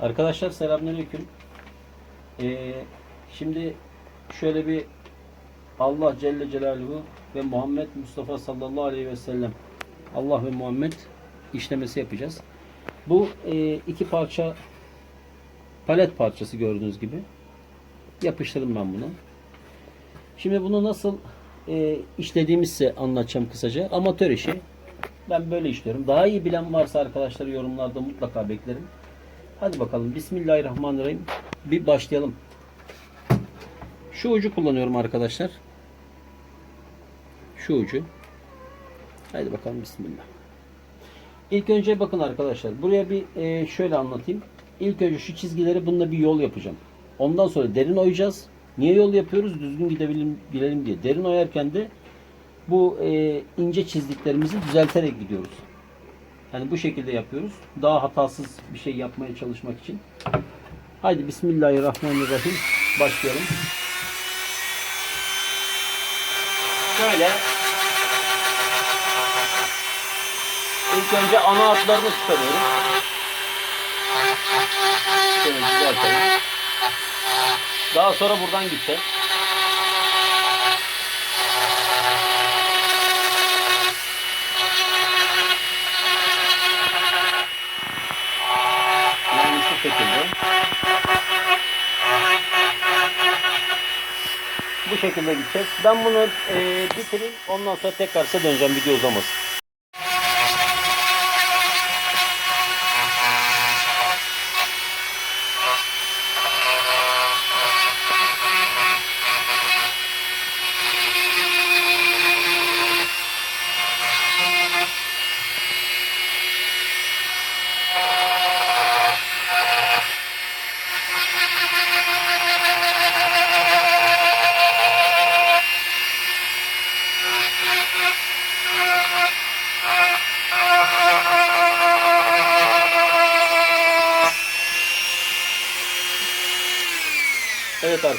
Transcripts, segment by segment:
Arkadaşlar selamünaleyküm. Ee, şimdi şöyle bir Allah Celle Celaluhu ve Muhammed Mustafa sallallahu aleyhi ve sellem Allah ve Muhammed işlemesi yapacağız. Bu e, iki parça palet parçası gördüğünüz gibi. Yapıştırdım ben bunu. Şimdi bunu nasıl e, işlediğimizse anlatacağım kısaca. Amatör işi. Ben böyle işliyorum. Daha iyi bilen varsa arkadaşlar yorumlarda mutlaka beklerim. Hadi bakalım. Bismillahirrahmanirrahim. Bir başlayalım. Şu ucu kullanıyorum arkadaşlar. Şu ucu. Hadi bakalım Bismillah. İlk önce bakın arkadaşlar. Buraya bir e, şöyle anlatayım. İlk önce şu çizgileri bununla bir yol yapacağım. Ondan sonra derin oyacağız. Niye yol yapıyoruz? Düzgün gidebilelim bilelim diye. Derin oyarken de bu e, ince çizdiklerimizi düzelterek gidiyoruz. Yani bu şekilde yapıyoruz. Daha hatasız bir şey yapmaya çalışmak için. Haydi Bismillahirrahmanirrahim. Başlayalım. Şöyle İlk önce ana hatlarını çıkarıyorum. Şöyle düzeltelim. Daha sonra buradan gideceğiz. Yani şu şekilde. Bu şekilde gideceğiz. Ben bunu e, bitireyim. Ondan sonra tekrar size döneceğim video uzamasın.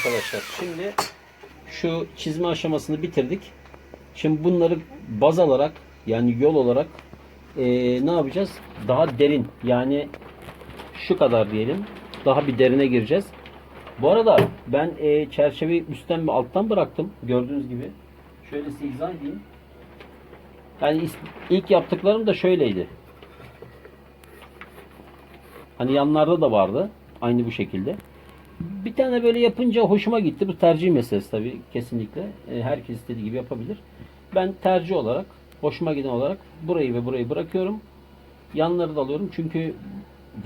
Arkadaşlar şimdi şu çizme aşamasını bitirdik. Şimdi bunları baz alarak yani yol olarak eee, ne yapacağız? Daha derin yani şu kadar diyelim. Daha bir derine gireceğiz. Bu arada ben eee, çerçeveyi üstten ve alttan bıraktım. Gördüğünüz gibi. Şöyle izah edeyim. Yani ilk yaptıklarım da şöyleydi. Hani yanlarda da vardı. Aynı bu şekilde. Bir tane böyle yapınca hoşuma gitti. Bu tercih meselesi tabii kesinlikle. E, Herkes istediği gibi yapabilir. Ben tercih olarak, hoşuma giden olarak burayı ve burayı bırakıyorum. Yanları da alıyorum. Çünkü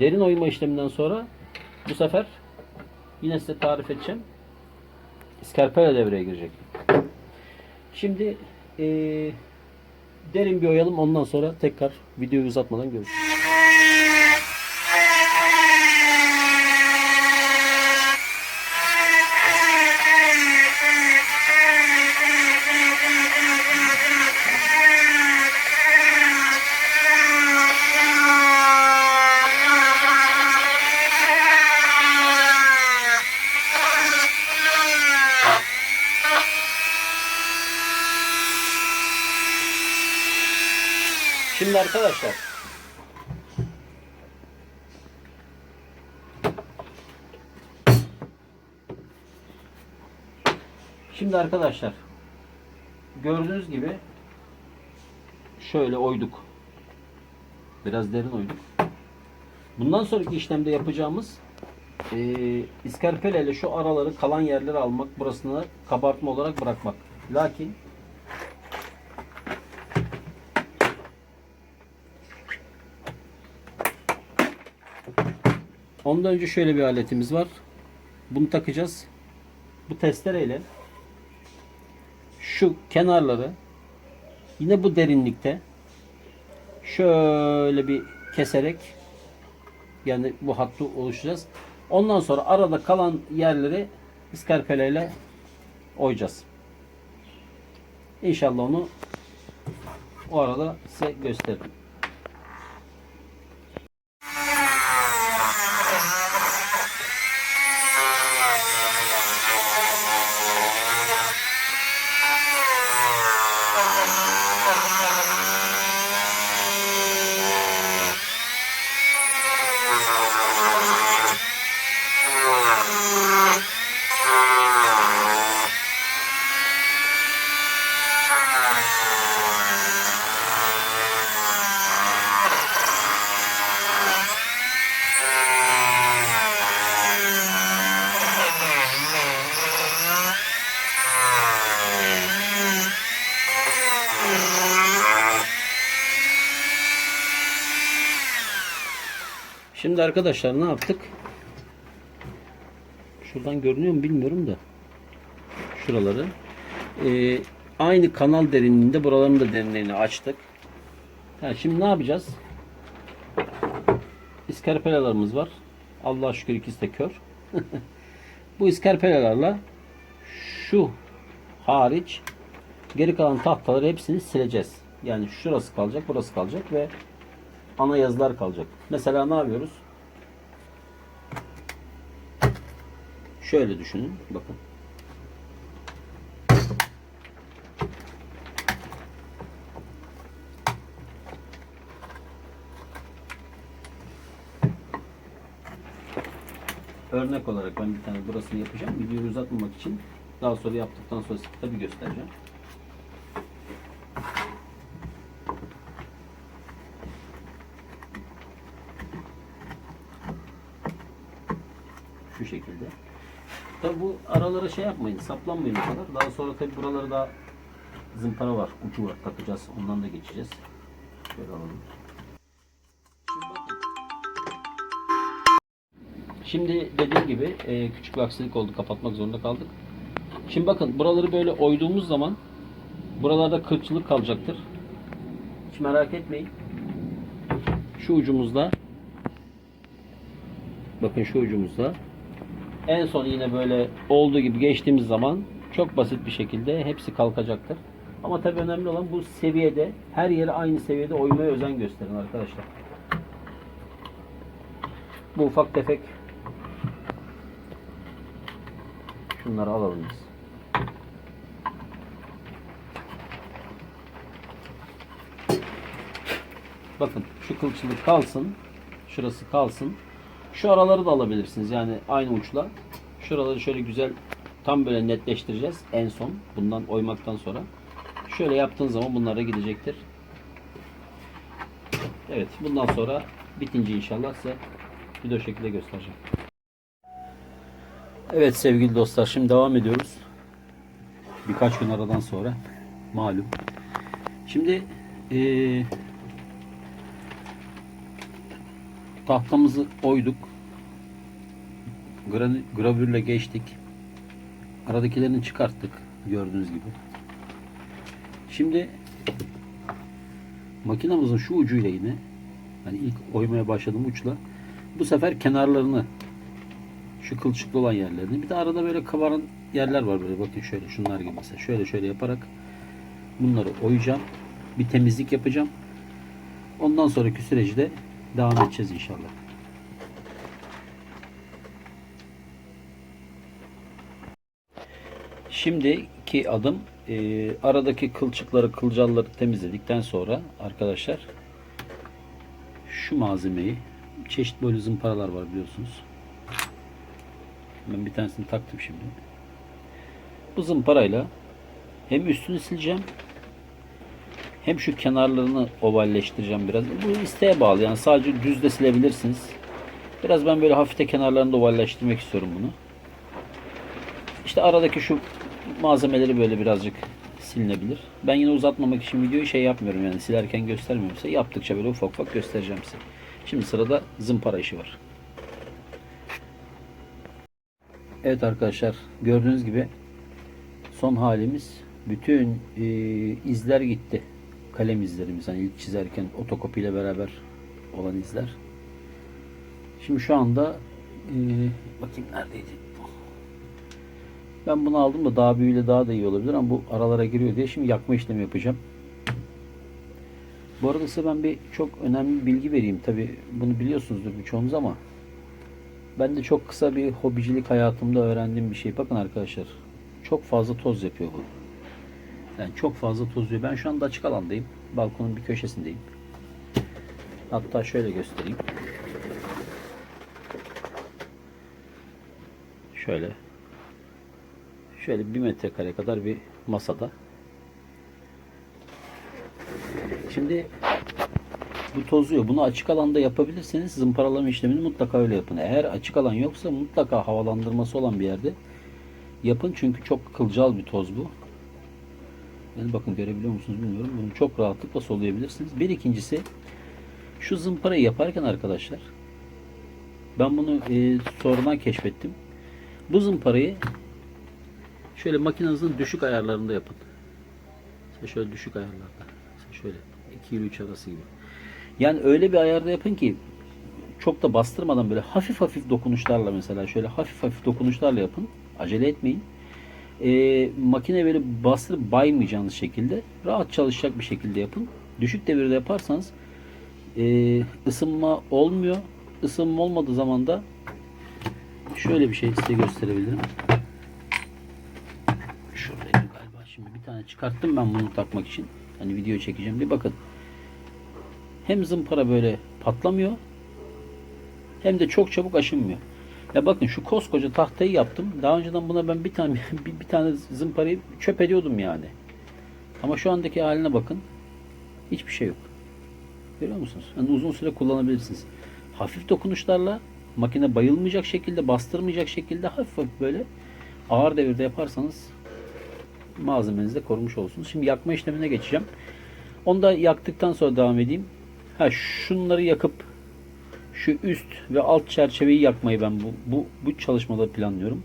derin oyma işleminden sonra bu sefer yine size tarif edeceğim. İskarpela devreye girecek. Şimdi e, derin bir oyalım. Ondan sonra tekrar videoyu uzatmadan görüşürüz. Arkadaşlar Şimdi arkadaşlar gördüğünüz gibi şöyle oyduk. Biraz derin oyduk. Bundan sonraki işlemde yapacağımız eee iskarpela ile şu araları kalan yerleri almak, burasını kabartma olarak bırakmak. Lakin Ondan önce şöyle bir aletimiz var. Bunu takacağız. Bu testereyle şu kenarları yine bu derinlikte şöyle bir keserek yani bu hattı oluşturacağız. Ondan sonra arada kalan yerleri iskarpeleyle oyacağız. İnşallah onu o arada size gösteririm. Şimdi arkadaşlar ne yaptık? Şuradan görünüyor mu bilmiyorum da. Şuraları. Ee, aynı kanal derinliğinde buraların da derinliğini açtık. Ha, şimdi ne yapacağız? İskarpelalarımız var. Allah'a şükür ikisi de kör. Bu iskarpelalarla şu hariç geri kalan tahtaları hepsini sileceğiz. Yani şurası kalacak, burası kalacak ve ana yazılar kalacak. Mesela ne yapıyoruz? Şöyle düşünün. Bakın. Örnek olarak ben bir tane burasını yapacağım. Videoyu uzatmamak için daha sonra yaptıktan sonra tabii göstereceğim. Şu şekilde. Tabi bu aralara şey yapmayın, saplanmayın o kadar. Daha sonra tabi buraları da zımpara var, ucu var takacağız. Ondan da geçeceğiz. Şöyle alalım. Şimdi dediğim gibi e, küçük bir aksilik oldu. Kapatmak zorunda kaldık. Şimdi bakın buraları böyle oyduğumuz zaman buralarda kırçılık kalacaktır. Hiç merak etmeyin. Şu ucumuzda bakın şu ucumuzda en son yine böyle olduğu gibi geçtiğimiz zaman çok basit bir şekilde hepsi kalkacaktır. Ama tabii önemli olan bu seviyede her yeri aynı seviyede oymaya özen gösterin arkadaşlar. Bu ufak tefek şunları alalım biz. Bakın şu kılçılık kalsın. Şurası kalsın. Şu araları da alabilirsiniz. Yani aynı uçla. Şuraları şöyle güzel tam böyle netleştireceğiz en son. Bundan oymaktan sonra. Şöyle yaptığın zaman bunlara gidecektir. Evet. Bundan sonra bitince inşallah size video şekilde göstereceğim. Evet sevgili dostlar şimdi devam ediyoruz. Birkaç gün aradan sonra malum. Şimdi eee tahtamızı oyduk. Gra- Gravürle geçtik. Aradakilerini çıkarttık gördüğünüz gibi. Şimdi makinamızın şu ucuyla yine hani ilk oymaya başladığım uçla bu sefer kenarlarını şu kılçıklı olan yerlerini bir de arada böyle kabaran yerler var böyle bakın şöyle şunlar gibi mesela şöyle şöyle yaparak bunları oyacağım. Bir temizlik yapacağım. Ondan sonraki süreci de devam edeceğiz inşallah. Şimdiki adım e, aradaki kılçıkları, kılcalları temizledikten sonra arkadaşlar şu malzemeyi çeşit böyle zımparalar var biliyorsunuz. Ben bir tanesini taktım şimdi. Bu zımparayla hem üstünü sileceğim hem şu kenarlarını ovalleştireceğim biraz. Bu isteğe bağlı. Yani sadece düz de silebilirsiniz. Biraz ben böyle hafifte kenarlarını da ovalleştirmek istiyorum bunu. İşte aradaki şu malzemeleri böyle birazcık silinebilir. Ben yine uzatmamak için videoyu şey yapmıyorum yani silerken göstermiyorum size. Yaptıkça böyle ufak ufak göstereceğim size. Şimdi sırada zımpara işi var. Evet arkadaşlar gördüğünüz gibi son halimiz bütün e, izler gitti. Kalem izlerimiz hani ilk çizerken otokopi ile beraber olan izler. Şimdi şu anda e, bakayım neredeydi? Ben bunu aldım da daha büyüğüyle daha da iyi olabilir ama bu aralara giriyor diye şimdi yakma işlemi yapacağım. Bu arada size ben bir çok önemli bir bilgi vereyim. Tabi bunu biliyorsunuzdur birçoğunuz ama ben de çok kısa bir hobicilik hayatımda öğrendiğim bir şey. Bakın arkadaşlar çok fazla toz yapıyor bu. Yani çok fazla toz yapıyor. Ben şu anda açık alandayım. Balkonun bir köşesindeyim. Hatta şöyle göstereyim. Şöyle şöyle bir metrekare kadar bir masada. Şimdi bu tozuyor. Bunu açık alanda yapabilirseniz zımparalama işlemini mutlaka öyle yapın. Eğer açık alan yoksa mutlaka havalandırması olan bir yerde yapın. Çünkü çok kılcal bir toz bu. Yani bakın görebiliyor musunuz bilmiyorum. Bunu çok rahatlıkla soluyabilirsiniz. Bir ikincisi şu zımparayı yaparken arkadaşlar Ben bunu e, sonradan keşfettim. Bu zımparayı şöyle makinenizin düşük ayarlarında yapın. Mesela şöyle düşük ayarlarda. Mesela şöyle 2 ile 3 arası gibi. Yani öyle bir ayarda yapın ki çok da bastırmadan böyle hafif hafif dokunuşlarla mesela şöyle hafif hafif dokunuşlarla yapın. Acele etmeyin. Ee, makine böyle bastırıp baymayacağınız şekilde rahat çalışacak bir şekilde yapın. Düşük devirde yaparsanız e, ısınma olmuyor. Isınma olmadığı zaman da şöyle bir şey size gösterebilirim. Şuradaydı galiba. Şimdi bir tane çıkarttım ben bunu takmak için. Hani video çekeceğim diye. Bakın. Hem zımpara böyle patlamıyor hem de çok çabuk aşınmıyor. Ya bakın şu koskoca tahtayı yaptım. Daha önceden buna ben bir tane bir, bir tane zımparayı çöp ediyordum yani. Ama şu andaki haline bakın. Hiçbir şey yok. Görüyor musunuz? Yani uzun süre kullanabilirsiniz. Hafif dokunuşlarla makine bayılmayacak şekilde, bastırmayacak şekilde hafif hafif böyle ağır devirde yaparsanız malzemenizi de korumuş olursunuz. Şimdi yakma işlemine geçeceğim. Onu da yaktıktan sonra devam edeyim. Ha şunları yakıp şu üst ve alt çerçeveyi yakmayı ben bu, bu, bu çalışmada planlıyorum.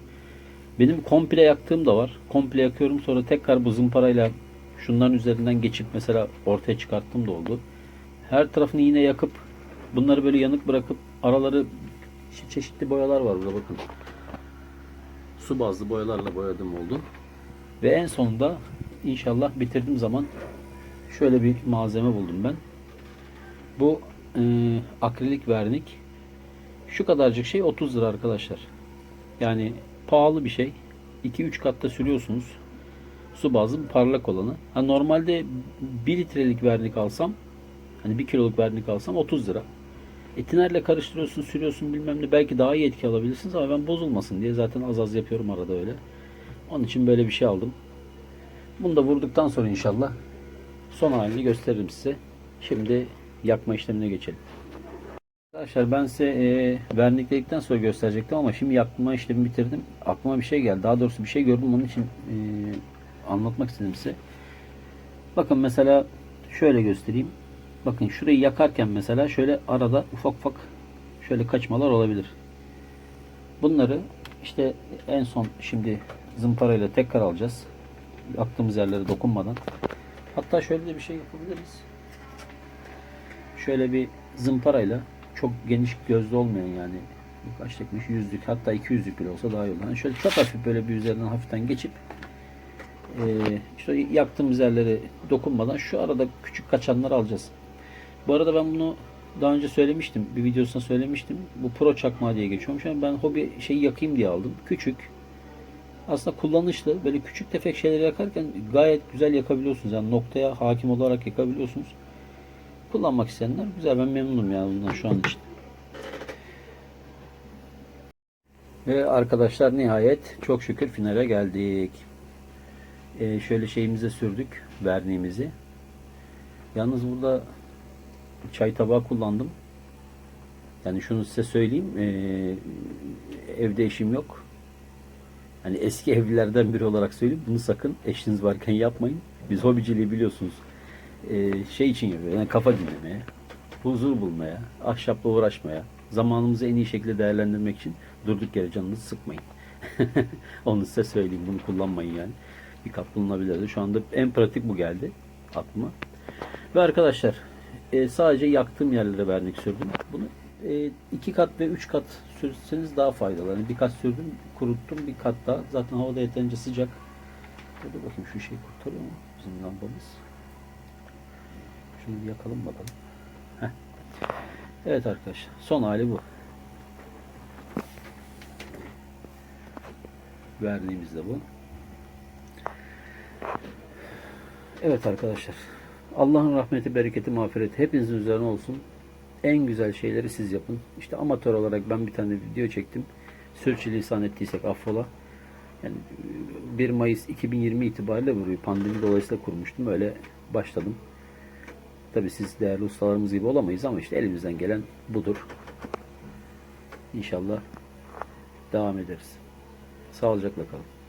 Benim komple yaktığım da var. Komple yakıyorum sonra tekrar bu zımparayla şunların üzerinden geçip mesela ortaya çıkarttığım da oldu. Her tarafını yine yakıp bunları böyle yanık bırakıp araları çeşitli boyalar var burada bakın. Su bazlı boyalarla boyadım oldu. Ve en sonunda inşallah bitirdiğim zaman şöyle bir malzeme buldum ben. Bu e, akrilik vernik. Şu kadarcık şey 30 lira arkadaşlar. Yani pahalı bir şey. 2-3 katta sürüyorsunuz. Su bazlı parlak olanı. Ha, normalde 1 litrelik vernik alsam hani 1 kiloluk vernik alsam 30 lira. Etinerle karıştırıyorsun, sürüyorsun bilmem ne. Belki daha iyi etki alabilirsiniz ama ben bozulmasın diye zaten az az yapıyorum arada öyle. Onun için böyle bir şey aldım. Bunu da vurduktan sonra inşallah son halini gösteririm size. Şimdi yakma işlemine geçelim. Arkadaşlar ben size e, vernikledikten sonra gösterecektim ama şimdi yakma işlemi bitirdim. Aklıma bir şey geldi. Daha doğrusu bir şey gördüm onun için e, anlatmak istedim size. Bakın mesela şöyle göstereyim. Bakın şurayı yakarken mesela şöyle arada ufak ufak şöyle kaçmalar olabilir. Bunları işte en son şimdi zımparayla tekrar alacağız. Yaktığımız yerlere dokunmadan. Hatta şöyle de bir şey yapabiliriz. Şöyle bir zımparayla çok geniş gözlü olmayan yani kaç tekmiş yüzlük hatta iki yüzlük bile olsa daha iyi olur. Yani şöyle çok hafif böyle bir üzerinden hafiften geçip e, işte yaktığımız yerlere dokunmadan şu arada küçük kaçanları alacağız. Bu arada ben bunu daha önce söylemiştim. Bir videosunda söylemiştim. Bu pro çakma diye geçiyormuş. Yani ben hobi şey yakayım diye aldım. Küçük. Aslında kullanışlı. Böyle küçük tefek şeyleri yakarken gayet güzel yakabiliyorsunuz. Yani noktaya hakim olarak yakabiliyorsunuz. Kullanmak isteyenler güzel. Ben memnunum yani bundan şu an için. Ve arkadaşlar nihayet çok şükür finale geldik. Ee, şöyle şeyimize sürdük. Verniğimizi. Yalnız burada çay tabağı kullandım. Yani şunu size söyleyeyim. Ee, evde eşim yok. Hani eski evlilerden biri olarak söyleyeyim. Bunu sakın eşiniz varken yapmayın. Biz hobiciliği biliyorsunuz. Ee, şey için yapıyoruz. Yani kafa dinlemeye, huzur bulmaya, ahşapla uğraşmaya, zamanımızı en iyi şekilde değerlendirmek için durduk yere canınızı sıkmayın. Onu size söyleyeyim. Bunu kullanmayın yani. Bir kap bulunabilirdi. Şu anda en pratik bu geldi aklıma. Ve arkadaşlar e, sadece yaktığım yerlere vernik sürdüm. Bunu e, iki kat ve üç kat sürseniz daha faydalı. Yani bir kat sürdüm, kuruttum bir kat daha. Zaten havada yeterince sıcak. Dur bakayım şu şeyi kurtarıyor mu bizim lambamız? Şunu bir yakalım bakalım. Heh. Evet arkadaşlar son hali bu. Verdiğimiz de bu. Evet arkadaşlar. Allah'ın rahmeti, bereketi, mağfireti hepinizin üzerine olsun. En güzel şeyleri siz yapın. İşte amatör olarak ben bir tane video çektim. Sürçülisan ettiysek affola. Yani 1 Mayıs 2020 itibariyle bu pandemi dolayısıyla kurmuştum. Öyle başladım. Tabi siz değerli ustalarımız gibi olamayız ama işte elimizden gelen budur. İnşallah devam ederiz. Sağlıcakla kalın.